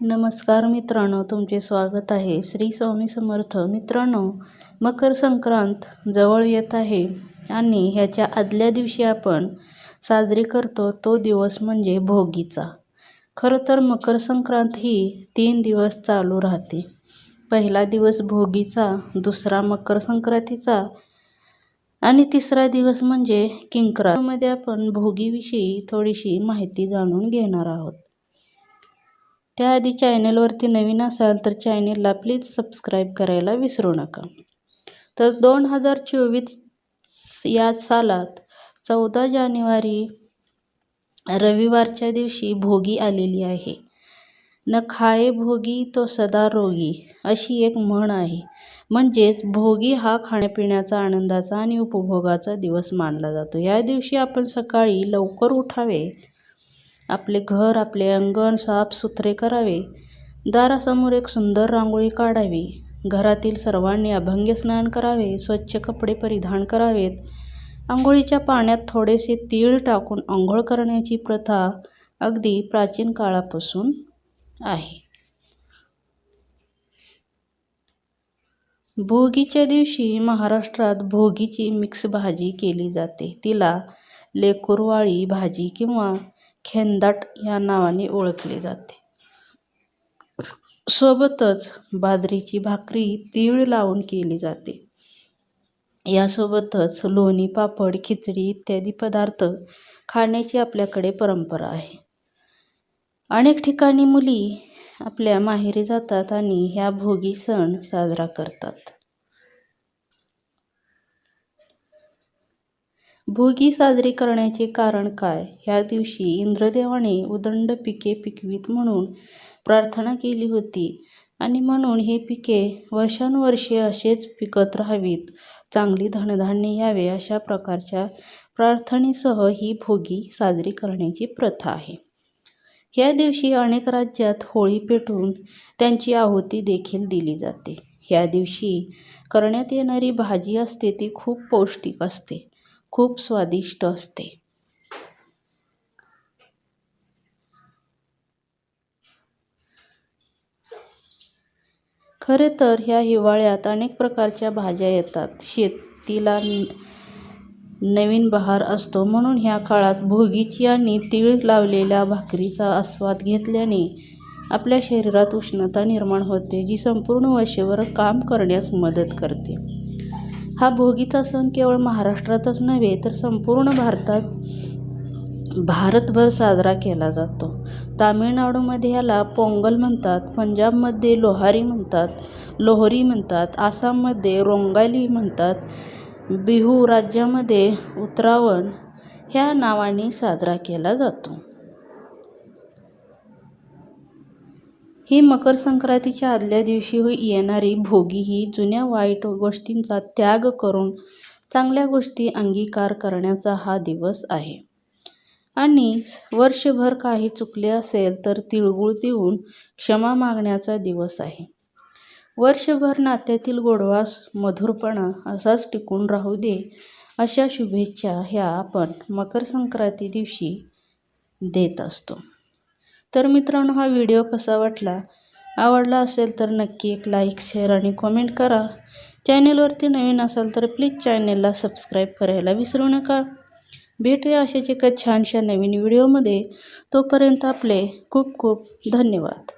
नमस्कार मित्रांनो तुमचे स्वागत आहे. श्री स्वामी समर्थ. मित्रांनो मकर संक्रांत जवळ येत आहे आणि ह्याच्या आदल्या दिवशी आपण साजरी करतो तो दिवस म्हणजे भोगीचा. खरं तर मकर संक्रांत ही तीन दिवस चालू राहते. पहिला दिवस भोगीचा दुसरा मकर संक्रांतीचा आणि तिसरा दिवस म्हणजे किंकरामध्ये आपण भोगीविषयी थोडीशी माहिती जाणून घेणार आहोत. त्याआधी चॅनलवरती नवीन असाल तर चॅनेलला प्लीज सबस्क्राईब करायला विसरू नका. तर दोन हजार चोवीस या सालात चौदा जानेवारी रविवारच्या दिवशी भोगी आलेली आहे. न खाये भोगी तो सदा रोगी अशी एक म्हण आहे. म्हणजेच भोगी हा खाण्यापिण्याचा आनंदाचा आणि उपभोगाचा दिवस मानला जातो. या दिवशी आपण सकाळी लवकर उठावे आपले घर आपले अंगण साफसुथरे करावे. दारासमोर एक सुंदर रांगोळी काढावी. घरातील सर्वांनी अभंग्य स्नान करावे स्वच्छ कपडे परिधान करावेत. आंघोळीच्या पाण्यात थोडेसे तीळ टाकून आंघोळ करण्याची प्रथा अगदी प्राचीन काळापासून आहे. भोगीच्या दिवशी महाराष्ट्रात भोगीची मिक्स भाजी केली जाते. तिला लेकुरवाळी भाजी किंवा खेंदाट या नावाने ओळखले जाते. सोबतच बाजरीची भाकरी तीळ लावून केली जाते. यासोबतच लोणी पापड खिचडी इत्यादी पदार्थ खाण्याची आपल्याकडे परंपरा आहे. अनेक ठिकाणी मुली आपल्या माहेरी जातात आणि ह्या भोगी सण साजरा करतात. भोगी साजरी करण्याचे कारण काय? ह्या दिवशी इंद्रदेवाने उदंड पिके पिकवीत म्हणून प्रार्थना केली होती आणि म्हणून ही पिके वर्षानुवर्षे असेच पिकत राहावीत. चांगली धनधान्य यावे अशा प्रकारच्या प्रार्थनेसह ही भोगी साजरी करण्याची प्रथा आहे. या दिवशी अनेक राज्यात होळी पेटून त्यांची आहुती देखील दिली जाते. ह्या दिवशी करण्यात येणारी भाजी असते ती खूप पौष्टिक असते. खूप स्वादिष्ट असते. खरे तर ह्या हिवाळ्यात अनेक प्रकारच्या भाज्या येतात. शेतीला नवीन बहार असतो म्हणून ह्या काळात भोगीची आणि तीळ लावलेल्या भाकरीचा आस्वाद घेतल्याने आपल्या शरीरात उष्णता निर्माण होते जी संपूर्ण वर्षभर काम करण्यास मदत करते. हा भोगीचा सण केवळ महाराष्ट्रातच नव्हे तर संपूर्ण भारतात भारतभर साजरा केला जातो. तामिळनाडूमध्ये ह्याला पोंगल म्हणतात पंजाबमध्ये लोहारी म्हणतात लोहरी म्हणतात आसाममध्ये रोंगाली म्हणतात बिहू राज्यामध्ये उत्तरावण ह्या नावाने साजरा केला जातो. ही मकर संक्रांतीच्या आदल्या दिवशी येणारी भोगी ही जुन्या वाईट गोष्टींचा त्याग करून चांगल्या गोष्टी अंगीकार करण्याचा हा दिवस आहे. आणि वर्षभर काही चुकले असेल तर तिळगुळ देऊन क्षमा मागण्याचा दिवस आहे. वर्षभर नात्यातील गोडवास मधुरपणा असाच टिकून राहू दे अशा शुभेच्छा ह्या आपण मकर संक्रांती दिवशी देत असतो. तर मित्रांनो हा व्हिडिओ कसा वाटला? आवडला असेल तर नक्की एक लाईक शेअर आणि कमेंट करा. चॅनेलवरती नवीन असाल तर प्लीज चॅनेलला सबस्क्राईब करायला विसरू नका. भेटूया अशाच एका छानशा नवीन व्हिडिओमध्ये. तोपर्यंत आपले खूप खूप धन्यवाद.